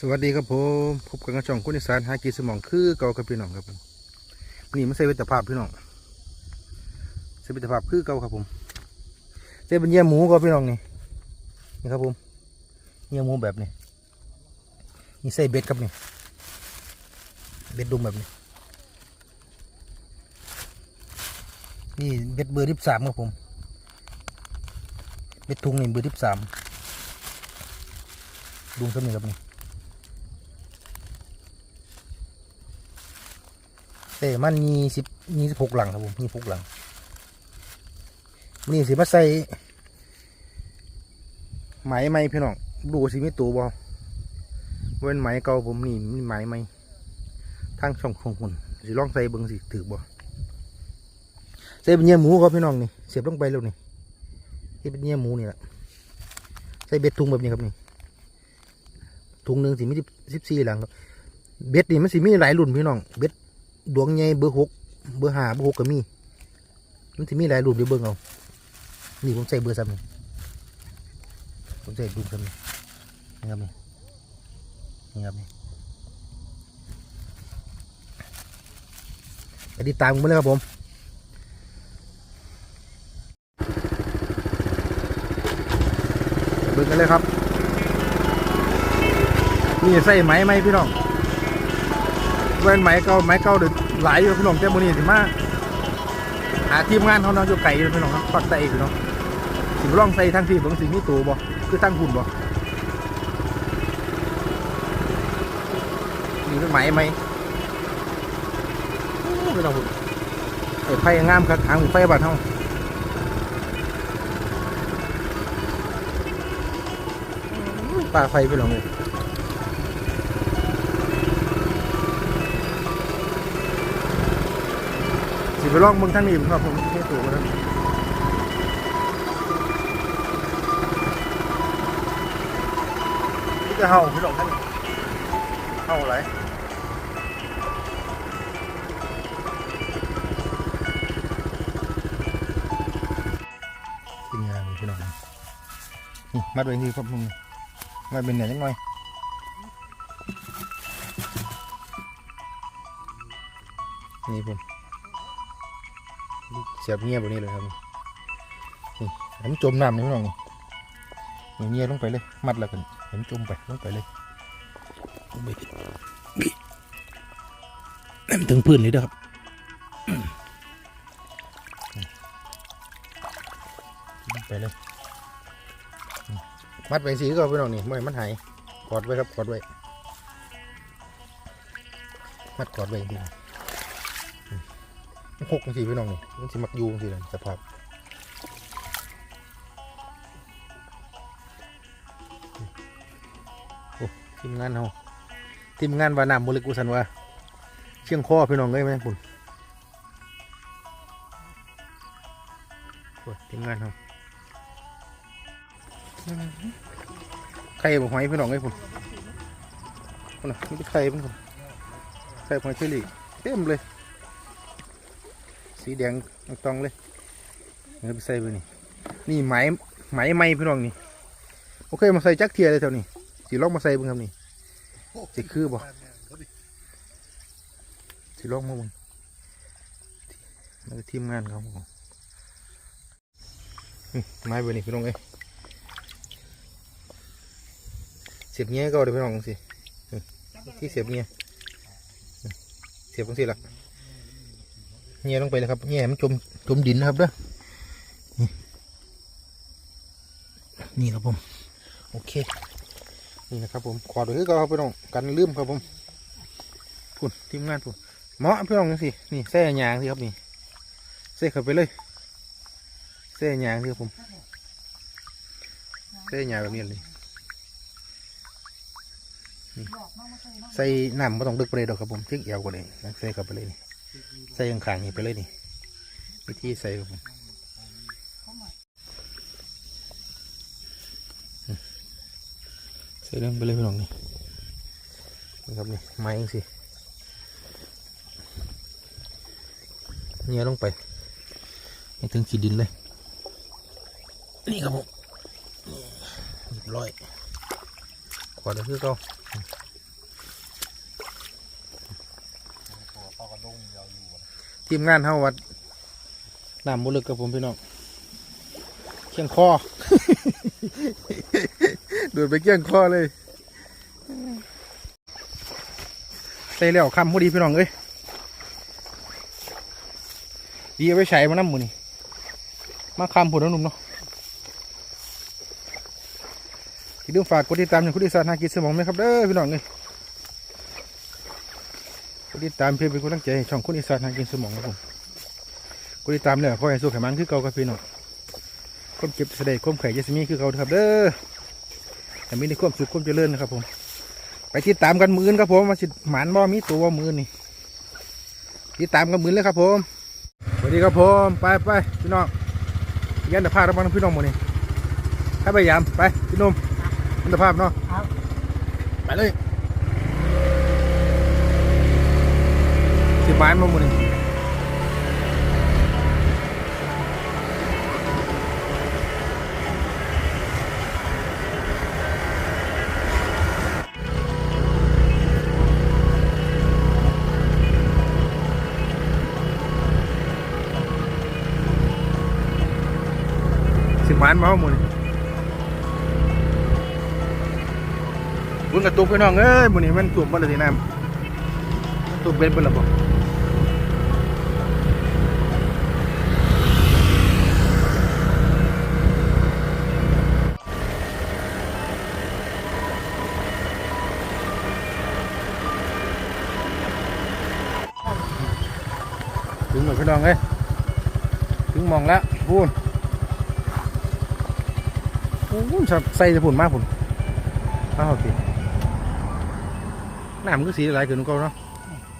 สวัสดีครับผมพบกันกับช่องคุณนิสานหากีสมองคือเก่ากับพี่น้องครับผมนี่มันใส่เวทภาพพี่น้องใส่เวทภาพคือเก่าครับผมใส่เป็นเยี่ยหมูก็พี่น้องนี่นี่ครับผมเยี่ยหมูแบบนี้นี่ใส่เบ็ดครับนี่เบ็ดดุมแบบนี้นี่เบ็ดเบอร์ที่สามครับผมเบ็ดทุงนี่เบอร์ที่สามดุงสักหนึ่งครับนี่ เต้มันมีสิบมีสิบหกหลังครับผมมีหกหลัง นี่สิมาใส่ไหมไหมพี่น้องดูสิมีตัวบอเว้นไหมเก่าผมนี่มีไหมไหมทางช่องของคุณสิลองใส่เบิ้งสิถือบอใส่เป็นเนื้อหมูครับพี่น้องนี่เสียบลงไปแล้วนี่ที่เป็นเนื้อหมูนี่แหละใส่เบ็ดถุงแบบนี้ครับนี่ถุงหนึ่งสิมีสิบสี่หลังครับเบ็ดนี่มันสิมีหลายรุ่นพี่น้องเบ็ด ดวงใหญ่เบอร์หกเบอร์ห้าเบอร์หกก็มี มันจะมีหลายรูปเดี๋ยวเบิ่งเอา นี่ผมใส่เบอร์ซ้ำนี่ผมใส่รูปซ้ำนี่นี่ครับนี่นี่ครับนี่ไปติดตามกันมเลยครับผมเบิ่งกันเลยครับ นี่ใส่ไหมไหมพี่น้อง เว้นไหมเก่าไหมเก่าเดือหลายอยู่พี่น้องเจ้ามือนี้สิมาหาทีมงานเขาเนาะอยู่ไก่พี่น้องครับปักใต้พี่น้องสิร่องใส่ทั้งที่ผมสิมีตัวบ่คือทั้งหุ่นบ่นี่เป็นไหมไหมโอ้พี่น้องหุ่นไอ้ไฟงามครับทางไฟบาดเฮาป่าไฟพี่น้องเลย ไปลองเมืองท่านนี้ครับผมที่ตัวกันนี่จะเห่าพี่น้องท่านเห่าอะไรเป็นยังไงพี่น้องนี่มัดไว้ที่ครับมึงมัดเป็นเนี่ยยังไงนี่ผม เสียบเงียบแบบนี้เลยครับนี่ให้มันจมน้ำนี่พี่น้องนี่เงียบลงไปเลย มัดแล้วกันเห็นจมไปลงไปเลยลงไปบิให้มันถึงพื้นเลยเด้ครับลงไปเลย มัดไปสีก็พี่น้องนี่ไม่มันหายกอดไว้ครับกอดไว้มัดกอดไว้ดีมัน หกจังสีพี่น้องนี่มันสิมักยูจังสีเลยสภาพโอ้ทีมงานเฮาทีมงานวาน้ำมูลกุสันว่า เชียงคอพี่น้องเลยไหมคุณทีมงานเฮาไข่บอกหอยพี่น้องเลยคุณคุณน่ะนี่เป็นไข่เป็นคุณไข่หอยเชอรี่เต็มเลย สีแดงตองเลยเอาไปใส่ไปนี่นี่ไหมไหมไหมพี่น้องนี่โอเคมาใส่จักเทียเลยแถวนี้สีลองมาใส่เบิ่งครับนี่สิคือบ่สีลองมาบิ่งแล้วก็ทีมงานเขาบอกนี่ไม้ไปนี่พี่น้องเอ้เสียบเงี้ยก็เดี๋ยวพี่น้องสิที่เสียบเงี้ยเสียบตรงสิล่ะ เงี้ยลงไปเลยครับเงี้ยมันจมจมดินนะครับเด้อนี่นี่ครับผม โอเค นี่นะครับผม ขอดูคือเก็ครับพี่น้องกันลืมครับผมพุ่นทีมงานพุ่นเหมาะพี่น้องสินี่แส่ยางสิครับนี่แส่เข้าไปเลยแส่ยางสิครับผมแส่ยางแบบนี้เลยนี่ใส่น้ำไม่ต้องดึกไปเลยดอกครับผมเพียงเอวก็เลยใส่เข้าไปเลยนี่ ใส่ข้างๆนี่ไปเลยนี่วิธีใส่กับผมใส่ลงไปเลยพี่น้องนี่นี่ครับนี่ไม้เองสิเงี้ยลงไปให้ถึงขีดดินเลย นี่ครับผมร้อยขวดก็คือเก่า ทีมงานเฮาวัดน้ำบุลึกกับผมพี่น้องเคียงคอโดดไปเคียงคอเลยใส่แล้วคำพอดีพี่น้องเอ้ยดีเอาไว้ใช้มาน้ำหมูนี่มาคำผุนน้ำหนุ่มเนาะอย่าลืมฝากกดติดตามอย่างคุณดิสานหากิสมองไหมครับเด้อพี่น้องเอ้ย ดติดตามเพื่อเป็นกำลังใจให้ช่องคุณดิสานหากินสมองครับผมกดติดตามเนี่ยขอให้สู้ไขมันคือเก่าครับพี่น้องความเจ็บแสดงความไข่ยาสมีคือเก่าครับเด้อแต่มีในความสุขความเจริญนะครับผม ไปติดตามกันมืออนครับผมมาสิหมานบ่มีตัวมือนี่ติดตามกันมืออนเลยครับผมสวัสดีครับผมไปไปพี่น้องยันตภาพระวังพี่น้องหมดนี่ถ้าไปยามไปพี่หนุ่มยันตภาพเนาะครับไปเลย สิหมานมาหมดนี่สิหมานมาหมดนี่บุญกระตุกพี่น้องเอ้ยหมดนี่มันตุ่มบ่เลยทีน้ำตุ่มเป็นเป็นระบบ หมดพี่น้องเอ้ยถึงมองแล้วพูนโอ้ยใส่จะผุนมากผุนมาโอเคหน้ำมันก็สีหลายขึ้นกว่าเนาะ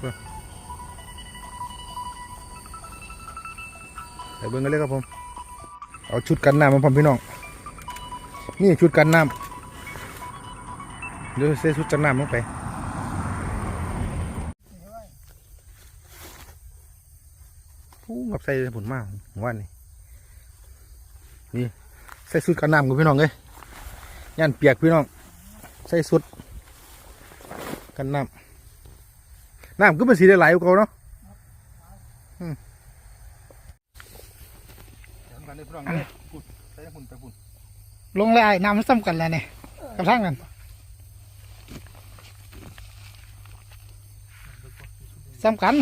เออไปเบิ่งกันเลยครับผม เอาชุดกันน้ำมาพร้อมพี่น้อง นี่ชุดกันน้ำเดี๋ยวใส่ชุดกันน้ำลงไป ผู้กับ ใส่ผลมากผมว่านี่นี่ใส่สุดกันน้ำกับพี่น้องเลยยันเปียกพี่น้อง ใส่สุด กันน้ำน้ำก็เป็นสีไหลายๆกว่าเก่าเนาะลงเลยปุ่นใส่ปุ่นไปปุ่นลงเลยไอ้น้ำซ้ำกันแล้วเนี่ยกระทั่งกันซ้ำกัน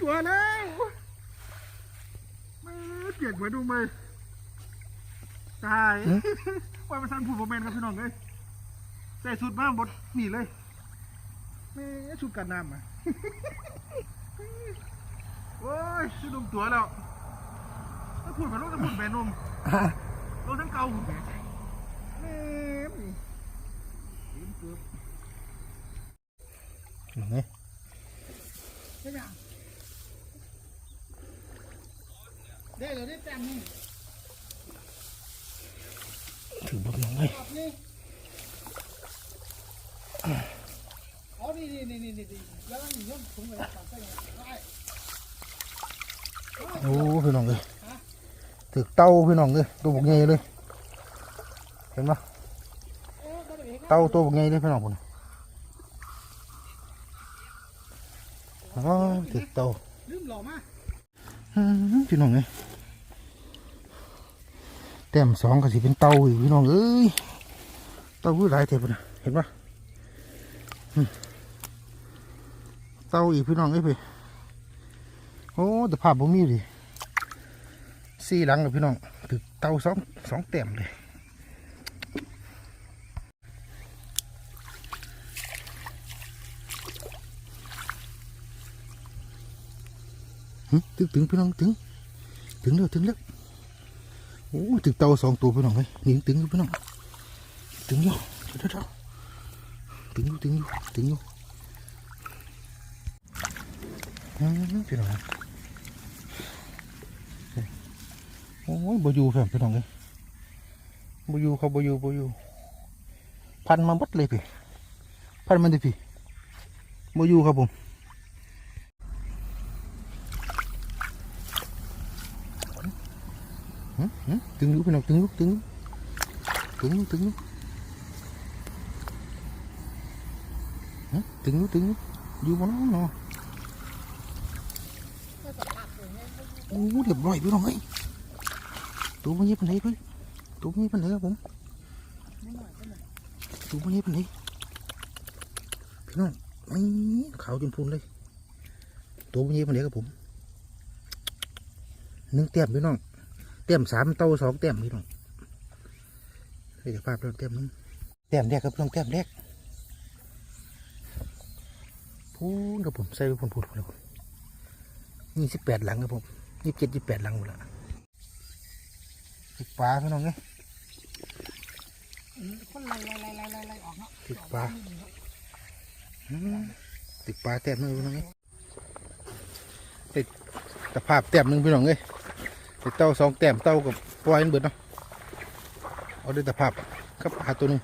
ตัวแล้วไม่เปียกเหมือนดูไหมตายว่ามาสั่นผุนโมเมนต์ครับพี่น้องเลยใส่สุดมากบดนี่เลยไม่ชุดกันน้ำอะโอ้ยชุดนมตัวแล้วถ้าพูดมาลูกจะพูดแม่นมลงทั้งเกาหุ่นแม่แม่นี่ลืมเกือบนี่เดี๋ยวเดี๋ยวได้แต้มนี่ถือบุญน้องเลยนี่ อ๋อนี่นี่นี่นี่นี่แล้วนี่ย่อมถุงไปแล้วใส่ได้โอ้พี่น้องเลยถือเต้าพี่น้องเลยตัวบุกใหญ่เลยเห็นปะเออก็ได้เองเต้าตัวบุกใหญ่เลยพี่น้องผมอ๋อถือเต้าลืมหล่อมาอืมพี่น้องเลยแต้มสองก็สิเป็นเต้าอีกพี่น้องเอ้ยเต้าผู้หลายเทปนะเห็นปะอืม เต้าอีกพี่น้องเอ้ยพี่โอ้แต่ภาพผมมีดิสี่หลังกับพี่น้องถือเต้าสองสองแต้มเลยถึงถึงพี่น้องถึงถึงแล้วถึงแล้วโอ้ถึงเตาสองตัวพี่น้องเลยนี่ถึงพี่น้องถึงอยู่เดี๋ยวเดี๋ยวเดี๋ยว ถึงอยู่ถึงอยู่ถึงอยู่พี่น้องโอ้ยบอยู่แฟมพี่น้องเลยบอยู่เขาบอยู่บอยู่พันมาบัดเลยพี่พันมันดิพี่บอยู่ครับผมหึหึตึงอยู่พี่น้องตึงอยู่ตึงอยู่ถึงอยู่ถึงอยู่ฮะ ถึงถึงอยู่บนน้องเนาะโอ้เรียบร้อยพี่น้องเอ้ยตัวมันยี่ปันไหนเพื่อนตัวมันยี่ปันไหนครับผมตัวมันยี่ปันไหนพี่น้องไม่ขาวจนพูนเลย ตัวมันยี่ปันไหนครับผมหนึ่งเต็มพี่น้องเต็มสามเต้าสองเต็มพี่น้องเดี๋ยวภาพเริ่มเต็มนึงแต้มแรกครับลองแต้มแรก พูนครับผมใส่ไปพูนพูนพูนครับผมยี่สิบแปดหลังครับผมยี่สิบเจ็ดยี่สิบแปดหลังหมดละติดปลาพี่น้องไงคนไล่ไล่ไล่ไล่ไล่ไล่ออกเนาะติดปลาอืมติดปลาแต้มหนึงพี่น้องไงติดตะภาพแต้มหนึงพี่น้องไงติดเต้าสองแต้มเต้ากับปล่อยมันเบิดเนาะเอาด้วยตะภาพครับหาตัวหนึง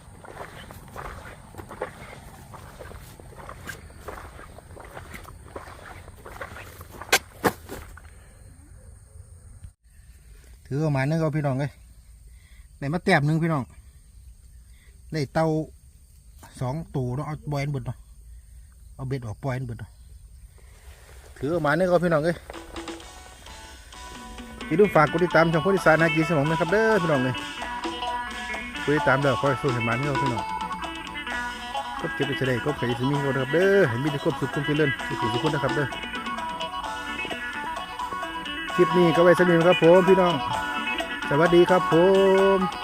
ถือออกมาเนื้อะพี่น้องเลยได้มาแต้มหนึ่งพี่น้องได้เตาสองตัวเนาะเอาบอยนเบิดเนาะเอาเบ็ดออกปล่อยนเบิดเนาะถือออกมาเนื้อะพี่น้องเลยพี่ดูฝากกดติดตามช่องโคติสารนากีสมองนะครับเด้อพี่น้องเลยกดติดตามเด้อคอยสู้ให้มันเด้อพี่น้องกดเก็บไปเฉยกดไข่สิมีคนนะครับเด้อเห็นมีแต่ควบสุขควบเจริญสุขสุขคนนะครับเด้อคลิปนี้ก็ไว้สนิทครับผมพี่น้อง สวัสดีครับผม